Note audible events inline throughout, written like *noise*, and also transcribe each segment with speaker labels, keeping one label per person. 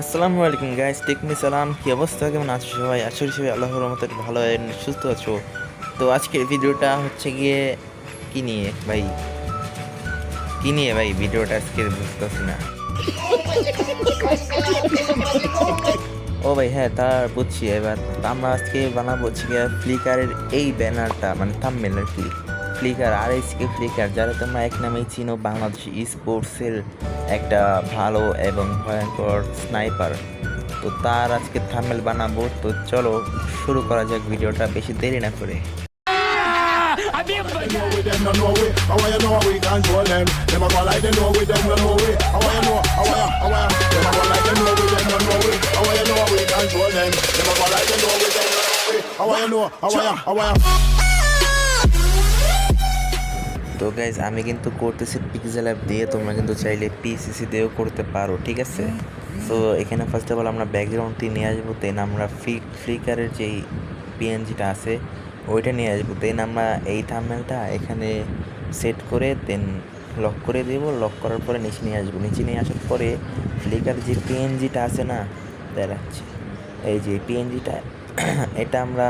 Speaker 1: আসসালামু আলাইকুম গাইস টেকমি সালাম কি অবস্থা? কেমন আছো সবাই? করি সবাই আল্লাহর রহমতে ভালো সুস্থ আছো। তো আজকের ভিডিওটা হচ্ছে গিয়ে কি নিয়ে? ভাই, কি নিয়ে ভাই ভিডিওটা আজকে বুঝতেছি না। ও ভাই হ্যাঁ তা বুঝছি। এবার আমরা আজকে বানাবো হচ্ছে গিয়ে ফ্লিকারের এই ব্যানারটা মানে থাম্বনেল আর কি ফ্লিকার আর এসকে ফ্লিকার যারা তোমরা এক নামেই চিনো বাংলাদেশ স্পোর্টসের একটা ভালো এবং ভয়ঙ্কর স্নাইপার তো তার আজকে থামেল বানাবো তো চলো শুরু করা যাক ভিডিওটা বেশি দেরি না করে
Speaker 2: them no know we. How you know
Speaker 1: তো গাইজ আমি কিন্তু করতেছি পিক্সেল অ্যাপ দিয়ে, তোমরা কিন্তু চাইলে পিসিসি দিয়েও করতে পারো, ঠিক আছে? তো এখানে ফার্স্ট অফ অল আমরা ব্যাকগ্রাউন্ডটি নিয়ে আসব দেন আমরা ফ্রি ফ্লিকারের যেই পিএনজিটা আছে, ওইটা নিয়ে আসব। দেন আমরা এই থাম্বনেলটা এখানে সেট করে দেন লক করে দেবো। লক করার পরে নিচে নিয়ে আসব। নিচে নিয়ে আসার পরে ফ্লিকার যে পিএনজিটা আছে না, দেখাচ্ছি। এই যে পিএনজিটা *clears throat* এটা আমরা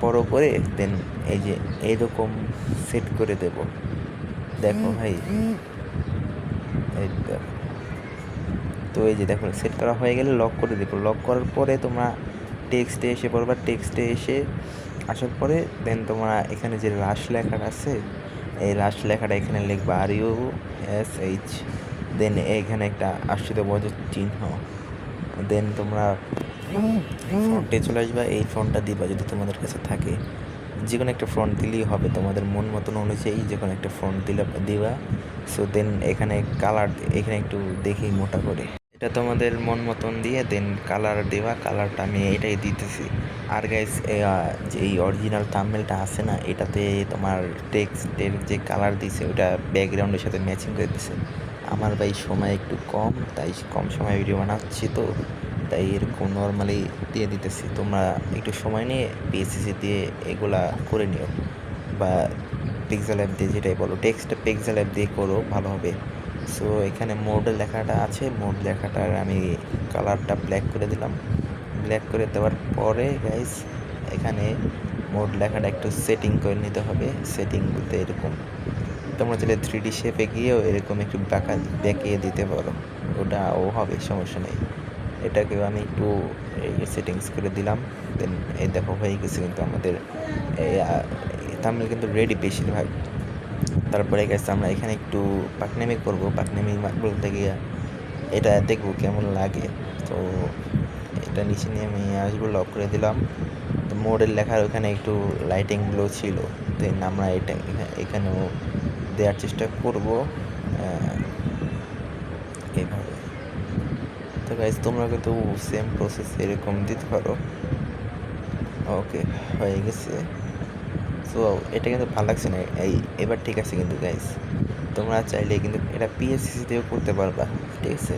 Speaker 1: বড় করে দেন এই যে এইরকম সেট করে দেব। দেখো ভাই। এই দেখো। তো এই যে দেখো সেট করা হয়ে গেলে লক করে দেবো। লক করার পরে তোমরা টেক্সটে এসে পড়বা। টেক্সটে এসে আসার পরে দেন তোমরা এখানে যে রাশ লেখাটা আছে এই রাশ লেখাটা এখানে লিখবা R U S H then এখানে একটা আশ্রিত বছর চিহ্ন। দেন তোমরা ফ্রন্টে চলে আসবা, এই ফ্রন্টটা দিবা যদি তোমাদের কাছে থাকে। যে কোনো একটা ফ্রন্ট দিলেই হবে, তোমাদের মন মতন অনুযায়ী যে কোনো একটা ফ্রন্ট দিলে, দিবা। সো দেন এখানে কালার এখানে একটু দেখি মোটা করে। এটা তোমাদের মন মতন দিয়ে দেন কালার দেওয়া কালারটা আমি এটাই দিতেছি। আর গাইস যে এই অরিজিনাল থাম্বনেলটা আছে না, এটাতে তোমার টেক্সটের যে কালার দিছে, ওটা ব্যাকগ্রাউন্ডের সাথে ম্যাচিং করে দিছে। আমার ভাই সময় একটু কম, তাই কম সময় ভিডিও বানাচ্ছি তো, তাই এরকম নর্মালি দিয়ে দিতেছি। তোমরা একটু সময় নিয়ে পিএসসি দিয়ে এগুলা করে নিও। বা পিক্সেল অ্যাপ দিয়ে যেটাই বলো টেক্সটটা পিক্সেল অ্যাপ দিয়ে করো, ভালো হবে। সো এখানে মোড লেখাটা আছে মোড লেখাটার আমি কালারটা ব্ল্যাক করে দিলাম। ব্ল্যাক করে দেওয়ার পরে গাইস এখানে মোড লেখাটা একটু সেটিং করে নিতে হবে। সেটিং বলতে এরকম তোমরা চাইলে থ্রি ডি শেপে গিয়েও এরকম একটু বাঁকা বেঁকিয়ে দিতে পারো। ওটা ও হবে, সমস্যা নেই। এটাকেও আমি একটু সেটিংস করে দিলাম। দেন এই দেখো, হয়ে গেছে কিন্তু আমাদের তামিল কিন্তু রেডি বেশিরভাগ। তারপরে গেছে আমরা এখানে একটু পাকনামি করব। পাকনামি বলতে গিয়ে এটা দেখব কেমন লাগে। তো এটা নিচে নিয়ে আমি আসব লক করে দিলাম। তো মোডের লেখার ওখানে একটু লাইটিংগুলো ছিল। দেন আমরা এটা এখানেও দেওয়ার চেষ্টা করব এইভাবে তো গাইজ তোমরা কিন্তু সেম প্রসেস এরকম দিতে পারো। ওকে হয়ে গেছে। সো এটা কিন্তু ভালো লাগছে না। এই, এবার ঠিক আছে কিন্তু গাইজ তোমরা চাইলে কিন্তু এটা পিএসসি দিয়েও করতে পারবা, ঠিক আছে?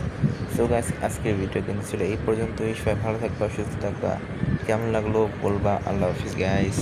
Speaker 1: সো গাইজ আজকের ভিডিও কিন্তু ছিল এই পর্যন্তই। সবাই ভালো থাকবা, সুস্থ থাকবা। কেমন লাগল বলবা? আল্লাহ হাফিজ গাইস